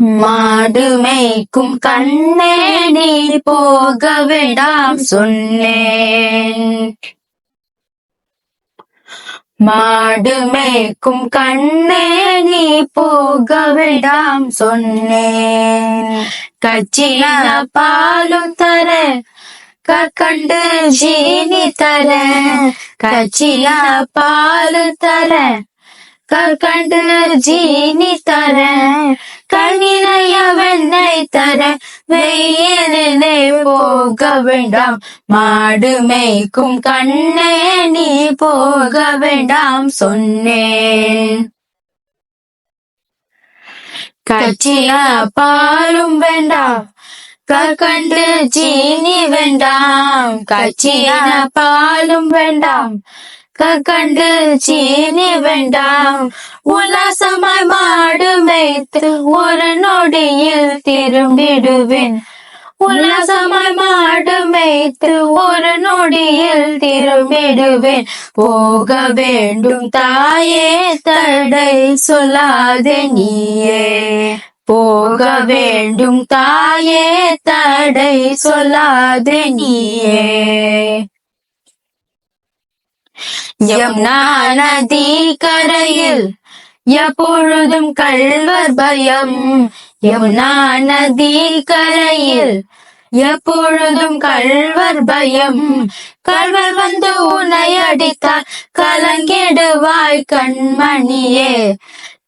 மாடு மேய்க்கும் கண்ணே நீ போக வேண்டாம் சொன்னேன். மாடு மேய்க்கும் கண்ணே நீ போக வேண்டாம் சொன்னேன். கச்சின பாலும் தர கண்டு ஜீனி தர கச்சின பாலும் தர கண்டு ஜீனி தர கண்ணினைய வெண்ணை தர வெயிலே போக வேண்டாம். மாடு மேய்க்கும் கண்ணே நீ போக வேண்டாம் சொன்னேன். கச்சில பாலும் வேண்டாம் கண்டு சீனி வேண்டாம். கச்சியான பாலும் வேண்டாம் கண்டு சீனி வேண்டாம். உல்லாசமாய் மாடு மேய்த்து ஒரு நொடியில் திரும்பிடுவேன். உல்லாசமாய் மாடு மேய்த்து ஒரு நொடியில் திரும்பிடுவேன். போக வேண்டும் தாயே தடை சொல்லாதே நீயே. போக வேண்டும் தாயே தடை சொல்லாதே நீயே. யமுனா நதி கரையில் எப்பொழுதும் கள்வர் பயம். யமுனா நதி கரையில் எப்பொழுதும் கள்வர் பயம். கள்வர் வந்து உன்னை அடித்தால் கலங்கிடுவாய் கண்மணியே.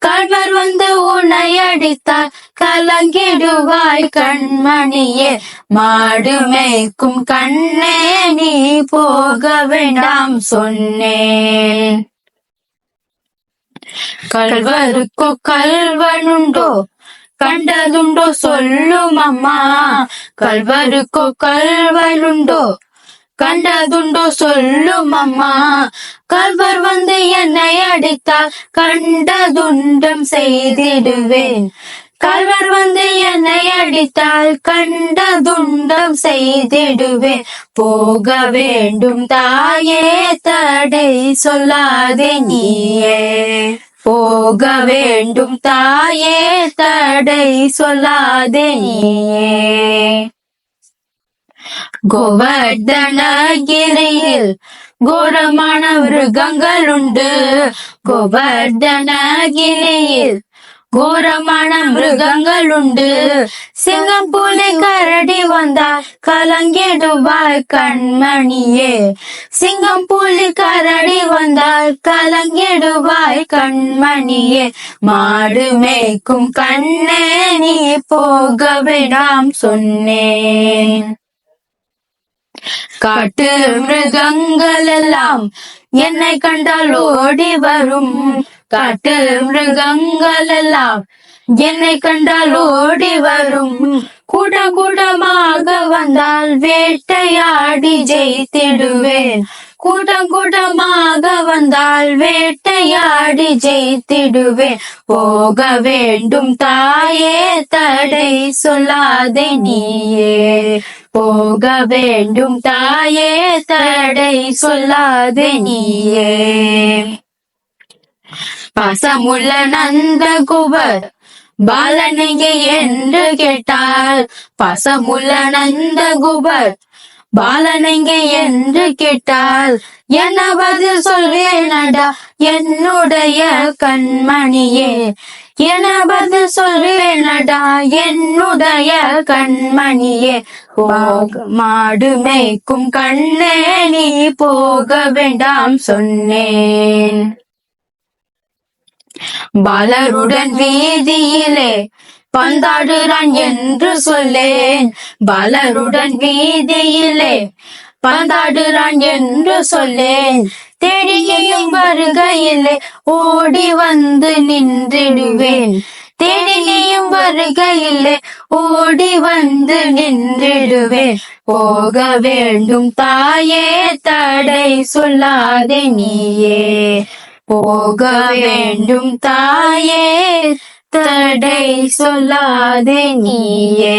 கள்வர் வந்து உன்னை அடித்தால் கலங்கிடுவாய் கண்மணியே. மாடு மேய்க்கும் கண்ணே நீ போக வேண்டாம் சொன்னேன். கல்வருக்கோ கல்வனுண்டோ கண்டதுண்டோ சொல்லும் அம்மா. கல்வருக்கோ கல்வனுண்டோ கண்டதுண்டோ சொல்லும் அம்மா கல்வர் வந்து என்னை அடித்தால் கண்டதுண்டம் செய்திடுவேன். கல்வர் வந்து என்னை அடித்தால் கண்டதுண்டம் செய்திடுவேன். போக வேண்டும் தாயே தடை சொல்லாதே நீயே. போக வேண்டும் தாயே தடை சொல்லாதே நீயே. கோவர்தனகிரியில் கோரமான மிருகங்கள் உண்டு. கோவர்தனகிரியில் கோரமான மிருகங்கள் உண்டு. சிங்கம் புலி கரடி வந்தால் கலங்கிடுவாய் கண்மணியே. சிங்கம் புலி கரடி வந்தால் கலங்கிடுவாய் கண்மணியே. மாடு மேய்க்கும் கண்ணே நீ போக விடாம் சொன்னேன். காட்டு மிருகங்கள் எல்லாம் என்னை கண்டால் ஓடி வரும். காட்டு மிருகங்கள் எல்லாம் என்னை கண்டால் ஓடி வரும். கூட கூட்டமாக வந்தால் வேட்டையாடி ஜெயித்திடுவேன். கூட்டம் கூட்டமாக வந்தால் வேட்டையாடி ஜெயித்திடுவேன். போக வேண்டும் தாயே தடை சொல்லாதே நீயே. போக வேண்டும் தாயே தடை சொல்லாது நீயே. பாசமுள்ள நந்த குபர் பாலனையே என்று கேட்டால் பாசமுள்ள நந்த குபர் பாலனைங்க என்று கேட்டால் என்ன பதில் சொல்வேனடா என்னுடைய கண்மணியே? என பதில் சொல்வேனடா என்னுடைய கண்மணியே? மாடு மேய்க்கும் கண்ணே நீ போக வேண்டாம் சொன்னேன். பலருடன் வீதியிலே பந்தாடுறான் என்று சொல்லேன். பலருடன் வீதியிலே பந்தாடுறான் என்று சொல்லேன். தேடியும் வருகையிலே ஓடி வந்து நின்றிடுவேன். தேடியும் வருகையிலே ஓடி வந்து நின்றிடுவேன். போக வேண்டும் தாயே தடை சொல்லாதே நீயே. போக வேண்டும் தாயே தடை சொல்லாதே நீயே.